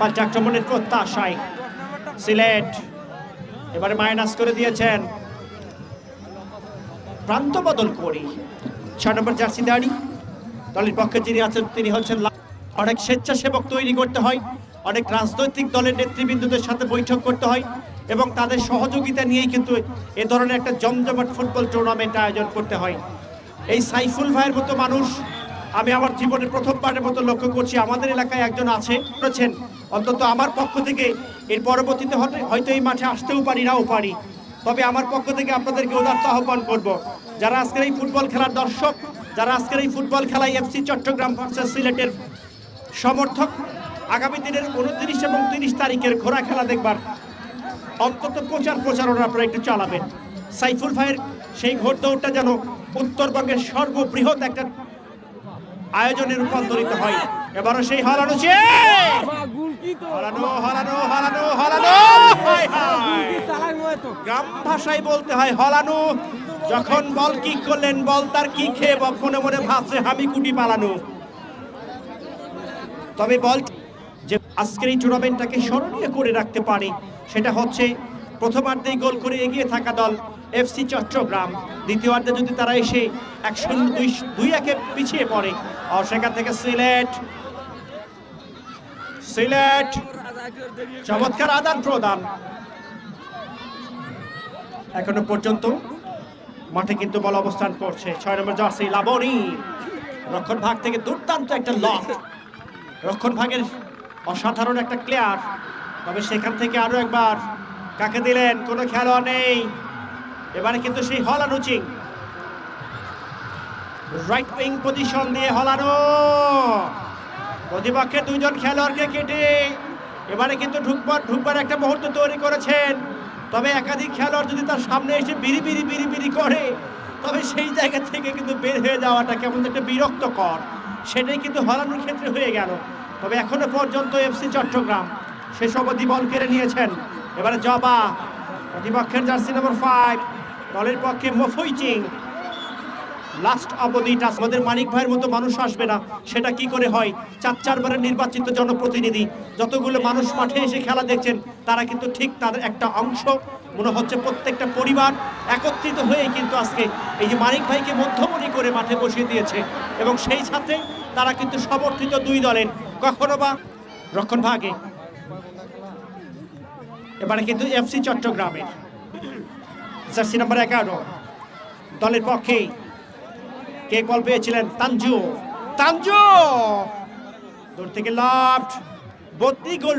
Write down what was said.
পাল্টাক্রমণের প্রত্যাশায় সিলেট এবারে মাইনাস করে দিয়েছেন। প্রান্ত বদল করি ছয় নম্বর জার্সি দাঁড়ি। দলের পক্ষে যিনি আছেন, তিনি হচ্ছেন অনেক স্বেচ্ছাসেবক তৈরি করতে হয়, অনেক রাজনৈতিক দলের নেতৃবৃন্দদের সাথে বৈঠক করতে হয় এবং তাদের সহযোগিতা নিয়েই কিন্তু এ ধরনের একটা জমজমাট ফুটবল টুর্নামেন্ট আয়োজন করতে হয়। এই সাইফুল ভাইয়ের মতো মানুষ আমি আমার জীবনে প্রথমবারের মতো লক্ষ্য করছি, আমাদের এলাকায় একজন আছে করেছেন অন্তত আমার পক্ষ থেকে এর পরবর্তীতে হয়তো এই মাঠে আসতেও পারি নাও পারি। তবে আমার পক্ষ থেকে আপনাদেরকে উদার্ত আহ্বান করব, যারা আজকের এই ফুটবল খেলার দর্শক, যারা আজকের এই ফুটবল খেলায় এফসি চট্টগ্রাম ভার্সেস সিলেটের সমর্থক, আগামী দিনের উনত্রিশ এবং তিরিশ তারিখের ঘোড়া খেলা দেখবার অন্তত প্রচার প্রচারণা আপনারা একটু চালাবেন। সাইফুল ভাইয়ের সেই ঘোড়দৌড়টা যেন উত্তরবঙ্গের সর্ববৃহৎ একটা আয়োজনে রূপান্তরিত হয়। এবারও সেই হলানো হলানো হলানো হায় হায়। গ্রাম ভাষায় বলতে হয় হলানো যখন বল কিক করলেন, বল তার কি খেয়ে মনে মনে ভাবছে হামি কুটি পালানো। তবে বল যে আজকের এই টুর্নামেন্টটাকে স্মরণীয় করে রাখতে পারে সেটা হচ্ছে প্রথমার্ধেই গোল করে এগিয়ে থাকা দল এফসি চট্টগ্রাম। দ্বিতীয়ার্ধে যদি তারা এসে এক শূন্য, দুই দুই একে পিছিয়ে পড়ে আর সেখান থেকে সিলেট। সিলেট, চমৎকার আদান প্রদান। এখনও পর্যন্ত মাঠে কিন্তু বল অবস্থান করছে। ছয় নম্বর জার্সি লাবণী। রক্ষণ ভাগ থেকে দুর্দান্ত একটা লক। রক্ষণ ভাগের অসাধারণ একটা ক্লিয়ার। তবে সেখান থেকে আরও একবার কাকে দিলেন? কোনো খেলোয়াড় নেই। এবারে কিন্তু সেই হলানুচিং রাইট উইং পজিশন দিয়ে হলানো। প্রতিপক্ষের দুইজন খেলোয়াড়কে কেটে এবারে কিন্তু ঢুকবার ঢুকবার একটা মুহূর্ত তৈরি করেছেন। তবে একাধিক খেলোয়াড় যদি তার সামনে এসে বিড়ি বিড়ি বিড়ি বিড়ি করে, তবে সেই জায়গা থেকে কিন্তু বের হয়ে যাওয়াটা কেমন একটা বিরক্তকর। সেটাই কিন্তু হলানোর ক্ষেত্রে হয়ে গেল। তবে এখনও পর্যন্ত এফসি চট্টগ্রাম শেষ অবধি বল কেড়ে নিয়েছেন। এবারে জবা, প্রতিপক্ষের জার্সি নম্বর ফাইভ দলের পক্ষে মফুইচিং লাস্ট অবধিটা আমাদের মানিক ভাইয়ের মতো মানুষ আসবে না, সেটা কি করে হয়? চার চারবারের নির্বাচিত জনপ্রতিনিধি, যতগুলো মানুষ মাঠে এসে খেলা দেখছেন, তারা কিন্তু ঠিক তাদের একটা অংশ। মনে হচ্ছে প্রত্যেকটা পরিবার একত্রিত হয়ে কিন্তু আজকে এই যে মানিক ভাইকে মধ্যমণি করে মাঠে বসিয়ে দিয়েছে। এবং সেই সাথে তারা কিন্তু সমর্থিত দুই দলের, কখনো বা রক্ষণ ভাগে এবারে কিন্তু এফসি চট্টগ্রামের। জার্সি নাম্বার এগারো। দলের পক্ষে কে বল পেয়েছিলেন? তানজু। তানজু! দূর থেকে লাফট বত্রি গোল।